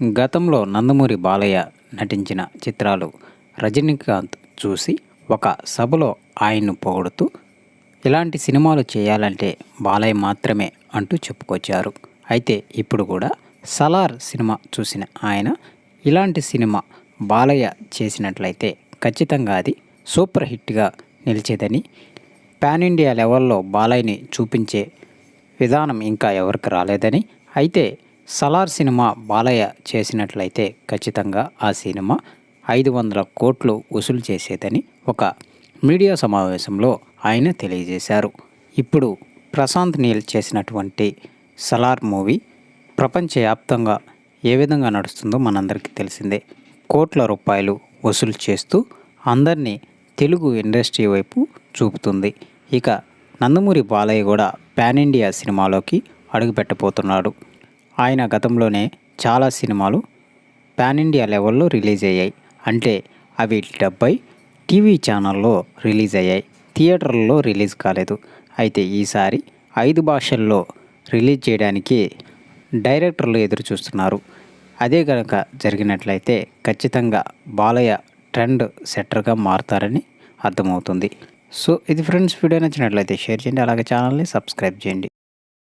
గతంలో నందమూరి బాలయ్య నటించిన చిత్రాలు రజనీకాంత్ చూసి ఒక సభలో ఆయన్ను పొగుడుతూ ఇలాంటి సినిమాలు చేయాలంటే బాలయ్య మాత్రమే అంటూ చెప్పుకొచ్చారు. అయితే ఇప్పుడు కూడా సలార్ సినిమా చూసిన ఆయన ఇలాంటి సినిమా బాలయ్య చేసినట్లయితే ఖచ్చితంగా అది సూపర్ హిట్గా నిలిచేదని పాన్ ఇండియా లెవెల్లో బాలయ్యని చూపించే విధానం ఇంకా ఎవరికి రాలేదని అయితే సలార్ సినిమా బాలయ్య చేసినట్లయితే ఖచ్చితంగా ఆ సినిమా ఐదు వందల కోట్లు వసూలు చేసేదని ఒక మీడియా సమావేశంలో ఆయన తెలియజేశారు. ఇప్పుడు ప్రశాంత్ నీల్ చేసినటువంటి సలార్ మూవీ ప్రపంచవ్యాప్తంగా ఏ విధంగా నడుస్తుందో మనందరికీ తెలిసిందే. కోట్ల రూపాయలు వసూలు చేస్తూ అందరినీ తెలుగు ఇండస్ట్రీ వైపు చూపుతుంది. ఇక నందమూరి బాలయ్య కూడా పాన్ ఇండియా సినిమాలోకి అడుగుపెట్టబోతున్నాడు. ఆయన గతంలోనే చాలా సినిమాలు పాన్ ఇండియా లెవెల్లో రిలీజ్ అయ్యాయి. అంటే అవి డెబ్బై టీవీ ఛానల్లో రిలీజ్ అయ్యాయి. థియేటర్లలో రిలీజ్ కాలేదు. అయితే ఈసారి ఐదు భాషల్లో రిలీజ్ చేయడానికి డైరెక్టర్లు ఎదురు చూస్తున్నారు అదే కనుక జరిగినట్లయితే ఖచ్చితంగా బాలయ్య ట్రెండ్ సెట్టర్గా మారుతారని అర్థమవుతుంది. సో ఇది ఫ్రెండ్స్ వీడియో నచ్చినట్లయితే షేర్ చేయండి. అలాగే ఛానల్ని సబ్స్క్రైబ్ చేయండి.